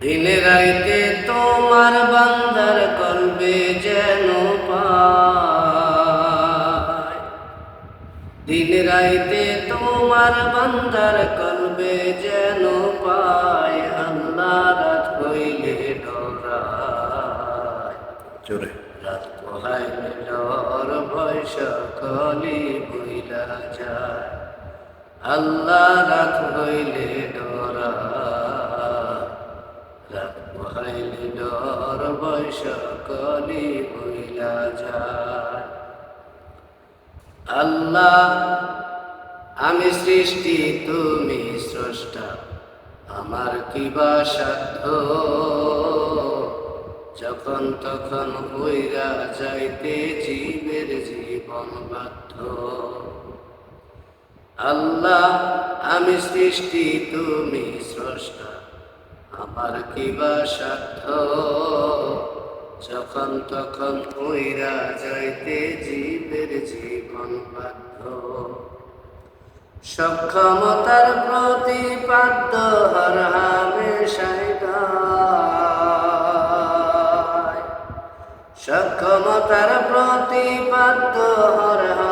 দিন রাইতে তোমার বান্দার কলবে যেন দিন রাইতে তোমার বান্দার কলবে যেন পায় আল্লাহ রাত হইলে ডরায়। জোরে। রাত পোহাইলে ডর ভয় সকলি বইলা যায় আল্লাহ রাত হইলে ডরায়। সকলি যায়। আল্লাহ, আমি সৃষ্টি, তুমি স্রষ্টা, আমার কি বা সাধ্য? যখন তখন হইরা যাইতে জীবের জীবন বাধ্য। আল্লাহ, আমি সৃষ্টি, তুমি স্রষ্টা আমার কি বা সাধ্য? যখন তখন হইরা যাইতে জীবের জীবন বাধ্য। সক্ষমতার প্রতিপাদ্য হর হাবে সাইগায় সক্ষমতার প্রতিপাদ্য হর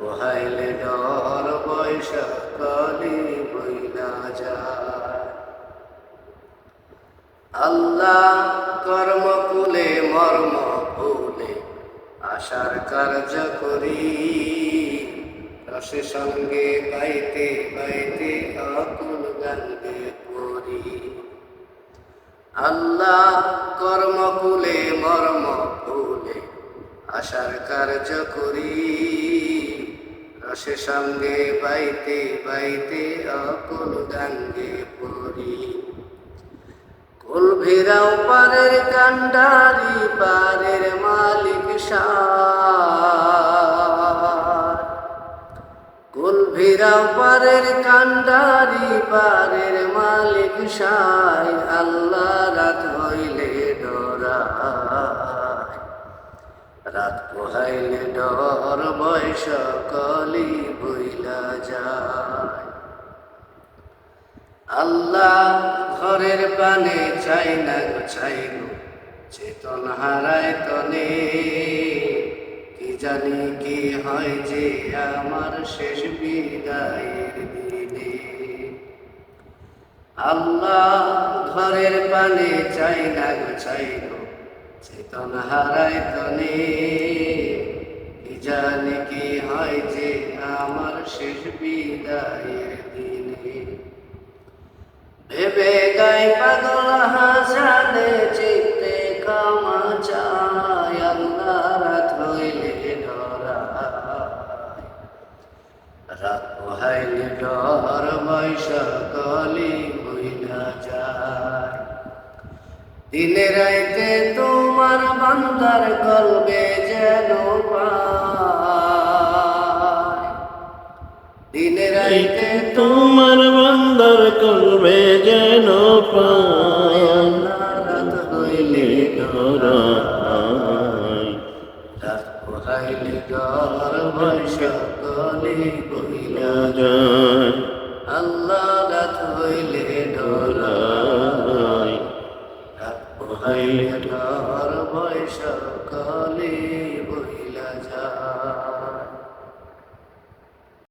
পোহাইলে ডর বৈশাখ কলি বইলা যায়। আল্লাহ কর্মকুলে মর্ম ভুলে আশার কার্য করি। রসে সঙ্গে গাইতে গাইতে অকুল গানবে পড়ি আল্লাহ কর্মকুলে মর্ম ভুলে আশার কার্য করি। রসে সঙ্গে বাইতে বাইতে অকুল গাঙ্গে পড়ি। কুল ভিরাও পারের কান্ডারি, পারের মালিক কুল ভিরাও পারের কান্ডারি, পারের মালিক সাই আল্লাহ ঘরের পানে চাই না গো, চাই গো। চেতন হারায় তনে। কি জানি কি হয় যে আমার শেষ বিদায়ের দিনে। আল্লাহ ঘরের পানে চাই না গো, চাই গো। চেতন হারায় তনে। কি জানি কি হয় যে আমার শেষ বিদায়ের ভেবে গাই পাগল হাসানে চিত্তে ক্ষমা চায় আল্লাহ রাত হইলে ডরায় রাত পোহাইলে ডর বৈশাখ কলি হইলা যায় দিনে রাইতে তোমার বান্দার কলবে যেন রাইতে তোমার বান্দার করবে যেন পায় রাত হইলে যায়। আল্লাহ রাত হইলে রাত পোহাইলে ডর বৈশাখ